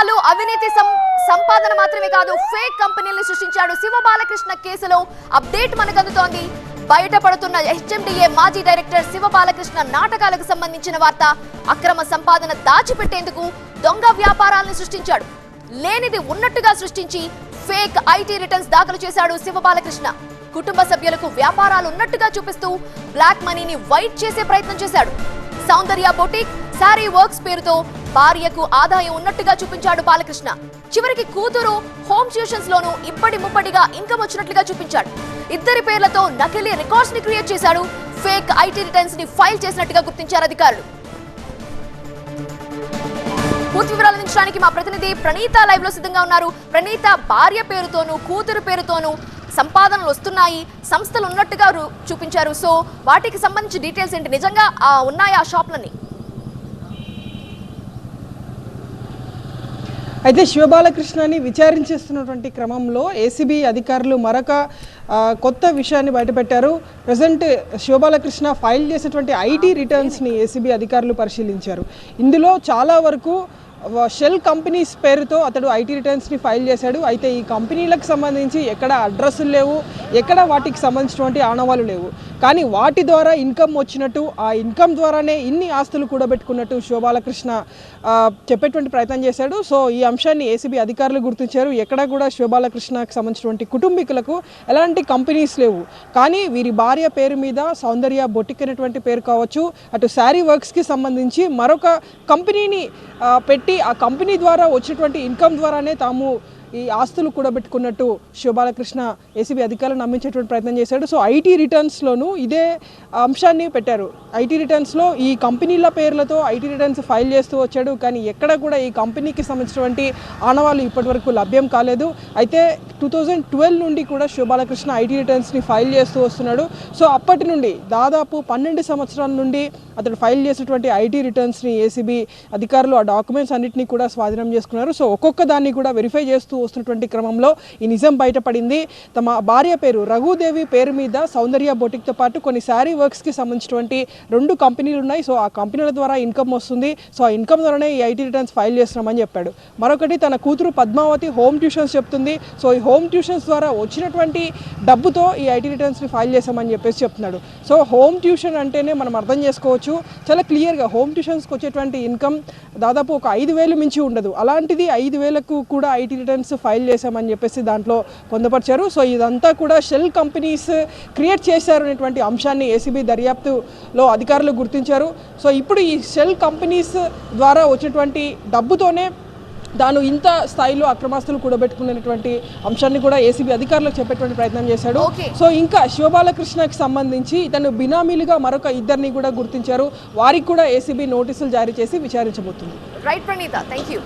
అక్రమాలు అవినీతి సంపాదన మాత్రమే కాదు ఫేక్ కంపెనీలు సృష్టించాడు శివ బాలకృష్ణ కేసులో అప్డేట్ మనకు అందుతోంది బయటపడుతున్న హెచ్ఎండిఏ మాజీ డైరెక్టర్ శివ బాలకృష్ణ నాటకాలకు సంబంధించిన వార్త అక్రమ సంపాదన దాచిపెట్టేందుకు దొంగ వ్యాపారాలను సృష్టించాడు. లేనిది ఉన్నట్టుగా సృష్టించి ఫేక్ ఐటీ రిటర్న్స్ దాఖలు చేశాడు శివ బాలకృష్ణ. కుటుంబ సభ్యులకు వ్యాపారాలు ఉన్నట్టుగా చూపిస్తూ బ్లాక్ మనీని వైట్ చేసే ప్రయత్నం చేశాడు. సౌందర్య బొటిక్ శారీ వర్క్స్ పేరుతో భార్యకు ఆదాయం ఉన్నట్టుగా చూపించాడు బాలకృష్ణ. చివరికి కూతురు హోమ్ ట్యూషన్స్ లోను ఇప్పటి ముప్పటిగా ఇన్కమ్ వచ్చినట్లుగా చూపించాడు. ఇద్దరి పేర్లతో నకిలీ రికార్డ్స్ని క్రియేట్ చేశాడు. ఫేక్ ఐటీ రిటర్న్స్ని ఫైల్ చేసినట్టుగా గుర్తించారు అధికారులు. పూర్తి వివరాలు అందించడానికి మా ప్రతినిధి ప్రణీత లైవ్లో సిద్ధంగా ఉన్నారు. ప్రణీత భార్య పేరుతోనూ కూతురు పేరుతోనూ సంపాదనలు వస్తున్నాయి సంస్థలు ఉన్నట్టుగా చూపించారు. సో వాటికి సంబంధించి డీటెయిల్స్ ఏంటి? నిజంగా ఆ, ఉన్నాయా ఆ షాప్లని అయితే శివబాలకృష్ణని విచారించేస్తున్నటువంటి క్రమంలో ఏసీబీ అధికారులు మరొక కొత్త విషయాన్ని బయటపెట్టారు. ప్రజెంట్ శివబాలకృష్ణ ఫైల్ చేసినటువంటి ఐటీ రిటర్న్స్ని ఏసీబీ అధికారులు పరిశీలించారు. ఇందులో చాలా వరకు షెల్ కంపెనీస్ పేరుతో అతడు ఐటీ రిటర్న్స్ని ఫైల్ చేశాడు. అయితే ఈ కంపెనీలకు సంబంధించి ఎక్కడ అడ్రస్లు లేవు ఎక్కడ వాటికి సంబంధించినటువంటి ఆనవాలు లేవు. కానీ వాటి ద్వారా ఇన్కమ్ వచ్చినట్టు ఆ ఇన్కమ్ ద్వారానే ఇన్ని ఆస్తులు కూడబెట్టుకున్నట్టు శోభాలకృష్ణ చెప్పేటువంటి ప్రయత్నం చేశాడు. సో ఈ అంశాన్ని ఏసీబీ అధికారులు గుర్తించారు. ఎక్కడ కూడా శోభాలకృష్ణకు సంబంధించినటువంటి కుటుంబీకులకు ఎలాంటి కంపెనీస్ లేవు. కానీ వీరి భార్య పేరు మీద సౌందర్య బొటిక్ అనేటువంటి పేరు కావచ్చు అటు శారీ వర్క్స్కి సంబంధించి మరొక కంపెనీని పెట్టి ఆ కంపెనీ ద్వారా వచ్చినటువంటి ఇన్కమ్ ద్వారానే తాము ఈ ఆస్తులు కూడబెట్టుకున్నట్టు శివబాలకృష్ణ ఏసీబీ అధికారులు నమ్మించేటువంటి ప్రయత్నం చేశాడు. సో ఐటీ రిటర్న్స్లోనూ ఇదే అంశాన్ని పెట్టారు. ఐటీ రిటర్న్స్లో ఈ కంపెనీల పేర్లతో ఐటీ రిటర్న్స్ ఫైల్ చేస్తూ వచ్చాడు. కానీ ఎక్కడ కూడా ఈ కంపెనీకి సంబంధించినటువంటి ఆనవాళ్ళు ఇప్పటివరకు లభ్యం కాలేదు. అయితే టూ థౌజండ్ ట్వెల్వ్ నుండి కూడా శివబాలకృష్ణ ఐటీ రిటర్న్స్ని ఫైల్ చేస్తూ వస్తున్నాడు. సో అప్పటి నుండి దాదాపు పన్నెండు సంవత్సరాల నుండి అతడు ఫైల్ చేసినటువంటి ఐటీ రిటర్న్స్ని ఏసీబీ అధికారులు ఆ డాక్యుమెంట్స్ అన్నింటినీ కూడా స్వాధీనం చేసుకున్నారు. సో ఒక్కొక్క దాన్ని కూడా వెరిఫై చేస్తూ వస్తున్నటువంటి క్రమంలో ఈ నిజం బయటపడింది. తమ భార్య పేరు రఘుదేవి. పేరు మీద సౌందర్య బొటిక్తో పాటు కొన్ని శారీ వర్క్స్కి సంబంధించినటువంటి రెండు కంపెనీలు ఉన్నాయి సో ఆ కంపెనీల ద్వారా ఇన్కమ్ వస్తుంది. సో ఆ ఇన్కమ్ ద్వారానే ఈ ఐటీ రిటర్న్స్ ఫైల్ చేస్తున్నామని చెప్పాడు. మరొకటి తన కూతురు పద్మావతి హోమ్ ట్యూషన్స్ చెప్తుంది. సో ఈ హోమ్ ట్యూషన్స్ ద్వారా వచ్చినటువంటి డబ్బుతో ఈ ఐటీ రిటర్న్స్ని ఫైల్ చేశామని చెప్పేసి చెప్తున్నాడు. సో హోమ్ ట్యూషన్ అంటేనే మనం అర్థం చేసుకోవచ్చు. చాలా క్లియర్గా హోమ్ ట్యూషన్స్కి వచ్చేటువంటి ఇన్కమ్ దాదాపు ఒక ఐదు వేలు మించి ఉండదు. అలాంటిది ఐదు వేలకు కూడా ఐటీ రిటర్న్స్ ఫైల్ చేశామని చెప్పేసి దాంట్లో పొందుపరిచారు. సో ఇదంతా కూడా షెల్ కంపెనీస్ క్రియేట్ చేశారు అనేటువంటి అంశాన్ని ఏసీబీ దర్యాప్తులో అధికారులు గుర్తించారు. సో ఇప్పుడు ఈ షెల్ కంపెనీస్ ద్వారా వచ్చినటువంటి డబ్బుతోనే తాను ఇంత స్థాయిలో అక్రమాస్తులు కూడబెట్టుకున్నటువంటి అంశాన్ని కూడా ఏసీబీ అధికారులకు చెప్పేటువంటి ప్రయత్నం చేశాడు. సో ఇంకా శివబాలకృష్ణకి సంబంధించి ఇతను బినామీలుగా మరొక ఇద్దరిని కూడా గుర్తించారు. వారికి కూడా ఏసీబీ నోటీసులు జారీ చేసి విచారించబోతుంది. Right Praneetha thank you